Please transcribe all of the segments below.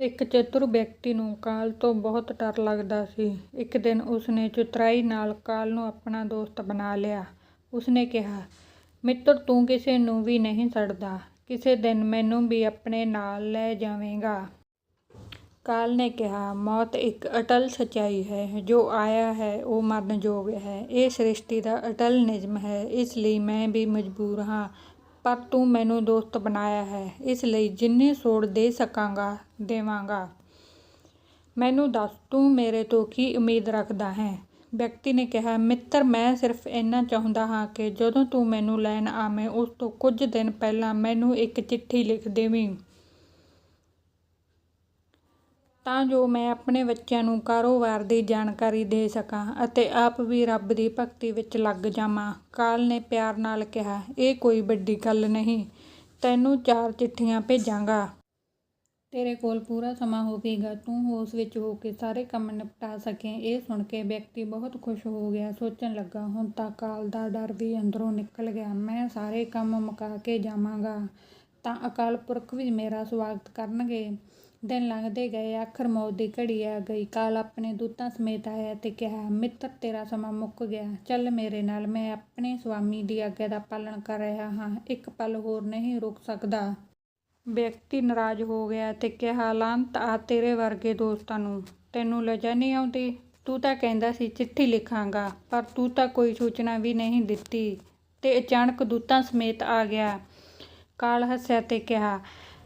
ਇੱਕ ਚਤੁਰ ਵਿਅਕਤੀ ਨੂੰ ਕਾਲ ਤੋਂ ਬਹੁਤ ਡਰ ਲੱਗਦਾ ਸੀ। ਇੱਕ ਦਿਨ ਉਸਨੇ ਚਤੁਰਾਈ ਨਾਲ ਕਾਲ ਨੂੰ ਆਪਣਾ ਦੋਸਤ ਬਣਾ ਲਿਆ। ਉਸਨੇ ਕਿਹਾ, "ਮਿੱਤਰ ਤੂੰ ਕਿਸੇ ਨੂੰ ਵੀ ਨਹੀਂ ਛੱਡਦਾ, ਕਿਸੇ ਦਿਨ ਮੈਨੂੰ ਵੀ ਆਪਣੇ ਨਾਲ ਲੈ ਜਾਵੇਂਗਾ?" ਕਾਲ ਨੇ ਕਿਹਾ, "ਮੌਤ ਇੱਕ ਅਟਲ ਸੱਚਾਈ ਹੈ। ਜੋ ਆਇਆ ਹੈ ਉਹ ਮਰਨਯੋਗ ਹੈ। ਇਹ ਸ੍ਰਿਸ਼ਟੀ ਦਾ ਅਟਲ ਨਿਯਮ ਹੈ। ਇਸ ਲਈ ਮੈਂ ਵੀ ਮਜਬੂਰ ਹਾਂ। ਪਰ ਤੂੰ ਮੈਨੂੰ ਦੋਸਤ ਬਣਾਇਆ ਹੈ, ਇਸ ਲਈ ਜਿੰਨੇ ਸੋੜ ਦੇ ਸਕਾਂਗਾ, ਦੇਵਾਂਗਾ। ਮੈਨੂੰ ਦੱਸ, ਤੂੰ ਮੇਰੇ ਤੋਂ ਕੀ ਉਮੀਦ ਰੱਖਦਾ ਹੈ ਵਿਅਕਤੀ ਨੇ ਕਿਹਾ, "ਮਿੱਤਰ ਮੈਂ ਸਿਰਫ਼ ਇੰਨਾ ਚਾਹੁੰਦਾ ਹਾਂ ਕਿ ਜਦੋਂ ਤੂੰ ਮੈਨੂੰ ਲੈਣ ਆਵੇਂ ਉਸ ਤੋਂ ਕੁਝ ਦਿਨ ਪਹਿਲਾਂ ਮੈਨੂੰ ਇੱਕ ਚਿੱਠੀ ਲਿਖ ਦੇਵੀਂ। ਤਾਂ ਜੋ ਮੈਂ ਆਪਣੇ ਬੱਚਿਆਂ ਨੂੰ ਕਾਰੋਬਾਰ ਦੀ ਜਾਣਕਾਰੀ ਦੇ ਸਕਾਂ ਅਤੇ ਆਪ ਵੀ ਰੱਬ ਦੀ ਭਗਤੀ ਵਿੱਚ ਲੱਗ ਜਾਵਾਂ।" ਕਾਲ ਨੇ ਪਿਆਰ ਨਾਲ ਕਿਹਾ, "ਇਹ ਕੋਈ ਵੱਡੀ ਗੱਲ ਨਹੀਂ। ਤੈਨੂੰ ਚਾਰ ਚਿੱਠੀਆਂ ਭੇਜਾਂਗਾ। ਤੇਰੇ ਕੋਲ ਪੂਰਾ ਸਮਾਂ ਹੋਵੇਗਾ। ਤੂੰ ਹੋਸ਼ ਵਿੱਚ ਹੋ ਕੇ ਸਾਰੇ ਕੰਮ ਨਿਪਟਾ ਸਕੇ ਇਹ ਸੁਣ ਕੇ ਵਿਅਕਤੀ ਬਹੁਤ ਖੁਸ਼ ਹੋ ਗਿਆ। ਸੋਚਣ ਲੱਗਾ, "ਹੁਣ ਤਾਂ ਕਾਲ ਦਾ ਡਰ ਵੀ ਅੰਦਰੋਂ ਨਿਕਲ ਗਿਆ। ਮੈਂ ਸਾਰੇ ਕੰਮ ਮੁਕਾ ਕੇ ਜਾਵਾਂਗਾ ਤਾਂ ਅਕਾਲ ਪੁਰਖ ਵੀ ਮੇਰਾ ਸਵਾਗਤ ਕਰਨਗੇ।" ਦਿਨ ਲੰਘਦੇ ਗਏ। ਆਖ਼ਰ ਮੌਤ ਦੀ ਘੜੀ ਆ ਗਈ। ਕਾਲ ਆਪਣੇ ਦੂਤਾਂ ਸਮੇਤ ਆਇਆ ਤੇ ਕਿਹਾ, "ਮਿੱਤਰ ਤੇਰਾ ਸਮਾਂ ਮੁੱਕ ਗਿਆ। ਚੱਲ ਮੇਰੇ ਨਾਲ। ਮੈਂ ਆਪਣੇ ਸੁਆਮੀ ਦੀ ਆਗਿਆ ਦਾ ਪਾਲਣ ਕਰ ਰਿਹਾ ਹਾਂ। ਇੱਕ ਪਲ ਹੋਰ ਨਹੀਂ ਰੁਕ ਸਕਦਾ।" ਵਿਅਕਤੀ ਨਾਰਾਜ਼ ਹੋ ਗਿਆ ਅਤੇ ਕਿਹਾ, "ਲਾਹਨਤ ਆ ਤੇਰੇ ਵਰਗੇ ਦੋਸਤਾਂ ਨੂੰ। ਤੈਨੂੰ ਲਜਾ ਨਹੀਂ ਆਉਂਦੀ? ਤੂੰ ਤਾਂ ਕਹਿੰਦਾ ਸੀ ਚਿੱਠੀ ਲਿਖਾਂਗਾ, ਪਰ ਤੂੰ ਤਾਂ ਕੋਈ ਸੂਚਨਾ ਵੀ ਨਹੀਂ ਦਿੱਤੀ ਤੇ ਅਚਾਨਕ ਦੂਤਾਂ ਸਮੇਤ ਆ ਗਿਆ।" ਕਾਲ ਹੱਸਿਆ ਤੇ ਕਿਹਾ,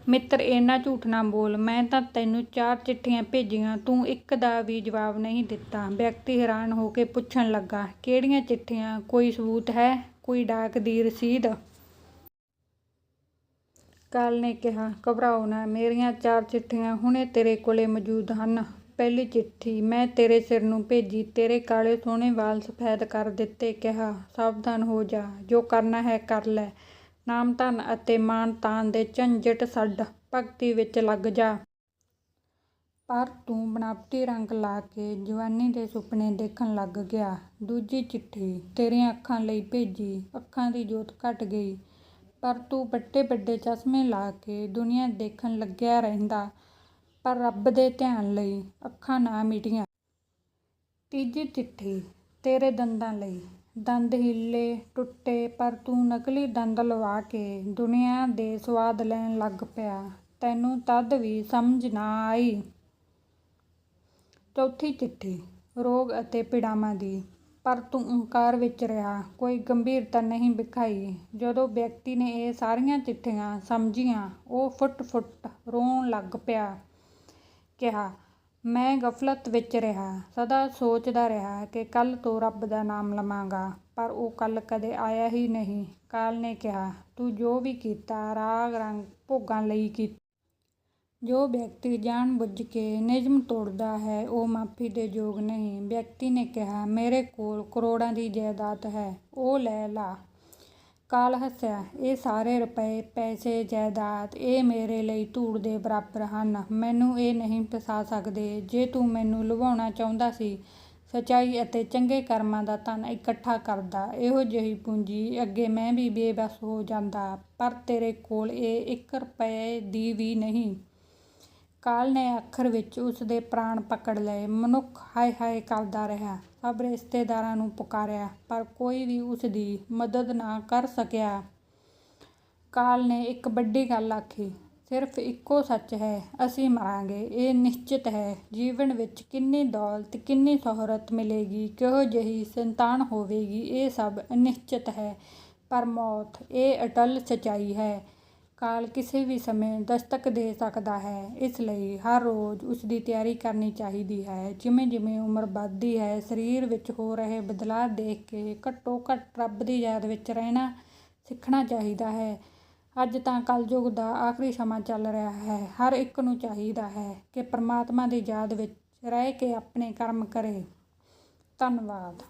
"ਮਿੱਤਰ ਇੰਨਾ ਝੂਠ ਨਾ ਬੋਲ। ਮੈਂ ਤਾਂ ਤੈਨੂੰ ਚਾਰ ਚਿੱਠੀਆਂ ਭੇਜੀਆਂ, ਤੂੰ ਇੱਕ ਦਾ ਵੀ ਜਵਾਬ ਨਹੀਂ ਦਿੱਤਾ।" ਵਿਅਕਤੀ ਹੈਰਾਨ ਹੋ ਕੇ ਪੁੱਛਣ ਲੱਗਾ, "ਕਿਹੜੀਆਂ ਚਿੱਠੀਆਂ? ਕੋਈ ਸਬੂਤ ਹੈ? ਕੋਈ ਡਾਕ ਦੀ ਰਸੀਦ?" ਕਾਲ ਨੇ ਕਿਹਾ, "ਘਬਰਾਓ ਨਾ। ਮੇਰੀਆਂ ਚਾਰ ਚਿੱਠੀਆਂ ਹੁਣੇ ਤੇਰੇ ਕੋਲੇ ਮੌਜੂਦ ਹਨ। ਪਹਿਲੀ ਚਿੱਠੀ ਮੈਂ ਤੇਰੇ ਸਿਰ ਨੂੰ ਭੇਜੀ, ਤੇਰੇ ਕਾਲੇ ਸੋਹਣੇ ਵਾਲ ਸਫ਼ੈਦ ਕਰ ਦਿੱਤੇ। ਕਿਹਾ, ਸਾਵਧਾਨ ਹੋ ਜਾ। ਜੋ ਕਰਨਾ ਹੈ ਕਰ ਲੈ। ਨਾਮ ਧਨ ਅਤੇ ਮਾਨ ਤਾਨ ਦੇ ਝੰਜਟ ਛੱਡ, ਭਗਤੀ ਵਿੱਚ ਲੱਗ ਜਾ। ਪਰ ਤੂੰ ਬਨਾਵਟੀ ਰੰਗ ਲਾ ਕੇ ਜਵਾਨੀ ਦੇ ਸੁਪਨੇ ਦੇਖਣ ਲੱਗ ਗਿਆ। ਦੂਜੀ ਚਿੱਠੀ ਤੇਰੀਆਂ ਅੱਖਾਂ ਲਈ ਭੇਜੀ। ਅੱਖਾਂ ਦੀ ਜੋਤ ਘਟ ਗਈ, ਪਰ ਤੂੰ ਵੱਡੇ-ਵੱਡੇ ਚਸ਼ਮੇ ਲਾ ਕੇ ਦੁਨੀਆਂ ਦੇਖਣ ਲੱਗਿਆ ਰਹਿੰਦਾ, ਪਰ ਰੱਬ ਦੇ ਧਿਆਨ ਲਈ ਅੱਖਾਂ ਨਾ ਮਿਟੀਆਂ ਤੀਜੀ ਚਿੱਠੀ ਤੇਰੇ ਦੰਦਾਂ ਲਈ। ਦੰਦ ਹਿੱਲੇ, ਟੁੱਟੇ, ਪਰ ਤੂੰ ਨਕਲੀ ਦੰਦ ਲਵਾ ਕੇ ਦੁਨੀਆਂ ਦੇ ਸੁਆਦ ਲੈਣ ਲੱਗ ਪਿਆ। ਤੈਨੂੰ ਤਦ ਵੀ ਸਮਝ ਨਾ ਆਈ। ਚੌਥੀ ਚਿੱਠੀ ਰੋਗ ਅਤੇ ਪੀੜਾਵਾਂ ਦੀ। ਪਰ ਤੂੰ ਹੰਕਾਰ ਵਿੱਚ ਰਿਹਾ, ਕੋਈ ਗੰਭੀਰਤਾ ਨਹੀਂ ਵਿਖਾਈ। ਜਦੋਂ ਵਿਅਕਤੀ ਨੇ ਇਹ ਸਾਰੀਆਂ ਚਿੱਠੀਆਂ ਸਮਝੀਆਂ, ਉਹ ਫੁੱਟ-ਫੁੱਟ ਰੋਣ ਲੱਗ ਪਿਆ। ਕਿਹਾ, "ਮੈਂ ਗ਼ਫ਼ਲਤ ਵਿੱਚ ਰਿਹਾ। ਸਦਾ ਸੋਚਦਾ ਰਿਹਾ ਕਿ ਕੱਲ੍ਹ ਤੋਂ ਰੱਬ ਦਾ ਨਾਮ ਲਵਾਂਗਾ, ਪਰ ਉਹ ਕੱਲ੍ਹ ਕਦੇ ਆਇਆ ਹੀ ਨਹੀਂ।" ਕਾਲ ਨੇ ਕਿਹਾ, "ਤੂੰ ਜੋ ਵੀ ਕੀਤਾ, ਰਾਗ-ਰੰਗ ਭੋਗਾਂ ਲਈ ਕੀਤਾ। ਜੋ ਵਿਅਕਤੀ ਜਾਣ-ਬੁੱਝ ਕੇ ਨਿਯਮ ਤੋੜਦਾ ਹੈ, ਉਹ ਮਾਫ਼ੀ ਦੇ ਯੋਗ ਨਹੀਂ।" ਵਿਅਕਤੀ ਨੇ ਕਿਹਾ, "ਮੇਰੇ ਕੋਲ ਕਰੋੜਾਂ ਦੀ ਜਾਇਦਾਦ ਹੈ, ਉਹ ਲੈ ਲਾ।" ਕਾਲ ਹੱਸਿਆ, "ਇਹ ਸਾਰੇ ਰੁਪਏ, ਪੈਸੇ, ਜਾਇਦਾਦ, ਇਹ ਮੇਰੇ ਲਈ ਧੂੜ ਦੇ ਬਰਾਬਰ ਹਨ। ਮੈਨੂੰ ਇਹ ਨਹੀਂ ਫਸਾ ਸਕਦੇ। ਜੇ ਤੂੰ ਮੈਨੂੰ ਲੁਭਾਉਣਾ ਚਾਹੁੰਦਾ ਸੀ, ਸੱਚਾਈ ਅਤੇ ਚੰਗੇ ਕਰਮਾਂ ਦਾ ਧਨ ਇਕੱਠਾ ਕਰਦਾ। ਇਹੋ ਜਿਹੀ ਪੂੰਜੀ ਅੱਗੇ ਮੈਂ ਵੀ ਬੇਬਸ ਹੋ ਜਾਂਦਾ, ਪਰ ਤੇਰੇ ਕੋਲ ਇਹ ਇੱਕ ਰੁਪਏ ਦੀ ਵੀ ਨਹੀਂ।" ਕਾਲ ਨੇ ਅੱਖਰ ਵਿੱਚ ਉਸਦੇ ਪ੍ਰਾਣ ਪਕੜ ਲਏ। ਮਨੁੱਖ ਹਾਏ-ਹਾਏ ਕਰਦਾ ਰਿਹਾ। ਸਭ ਰਿਸ਼ਤੇਦਾਰਾਂ ਨੂੰ ਪੁਕਾਰਿਆ, ਪਰ ਕੋਈ ਵੀ ਉਸਦੀ ਮਦਦ ਨਾ ਕਰ ਸਕਿਆ। ਕਾਲ ਨੇ ਇੱਕ ਵੱਡੀ ਗੱਲ ਆਖੀ, "ਸਿਰਫ਼ ਇੱਕੋ ਸੱਚ ਹੈ, ਅਸੀਂ ਮਰਾਂਗੇ। ਇਹ ਨਿਸ਼ਚਿਤ ਹੈ। ਜੀਵਨ ਵਿੱਚ ਕਿੰਨੀ ਦੌਲਤ, ਕਿੰਨੀ ਸ਼ੋਹਰਤ ਮਿਲੇਗੀ, ਕਿਹੋ ਜਿਹੀ ਸੰਤਾਨ ਹੋਵੇਗੀ, ਇਹ ਸਭ ਅਨਿਸ਼ਚਿਤ ਹੈ, ਪਰ ਮੌਤ, ਇਹ ਅਟੱਲ ਸੱਚਾਈ ਹੈ। ਕਾਲ ਕਿਸੇ ਵੀ ਸਮੇਂ ਦਸਤਕ ਦੇ ਸਕਦਾ ਹੈ, ਇਸ ਲਈ ਹਰ ਰੋਜ਼ ਉਸਦੀ ਤਿਆਰੀ ਕਰਨੀ ਚਾਹੀਦੀ ਹੈ। ਜਿਵੇਂ-ਜਿਵੇਂ ਉਮਰ ਵੱਧਦੀ ਹੈ, ਸਰੀਰ ਵਿੱਚ ਹੋ ਰਹੇ ਬਦਲਾਅ ਦੇਖ ਕੇ ਘੱਟੋ-ਘੱਟ ਰੱਬ ਦੀ ਯਾਦ ਵਿੱਚ ਰਹਿਣਾ ਸਿੱਖਣਾ ਚਾਹੀਦਾ ਹੈ। ਅੱਜ ਤਾਂ ਕਲਯੁੱਗ ਦਾ ਆਖ਼ਰੀ ਸਮਾਂ ਚੱਲ ਰਿਹਾ ਹੈ। ਹਰ ਇੱਕ ਨੂੰ ਚਾਹੀਦਾ ਹੈ ਕਿ ਪਰਮਾਤਮਾ ਦੀ ਯਾਦ ਵਿੱਚ ਰਹਿ ਕੇ ਆਪਣੇ ਕਰਮ ਕਰੇ। ਧੰਨਵਾਦ।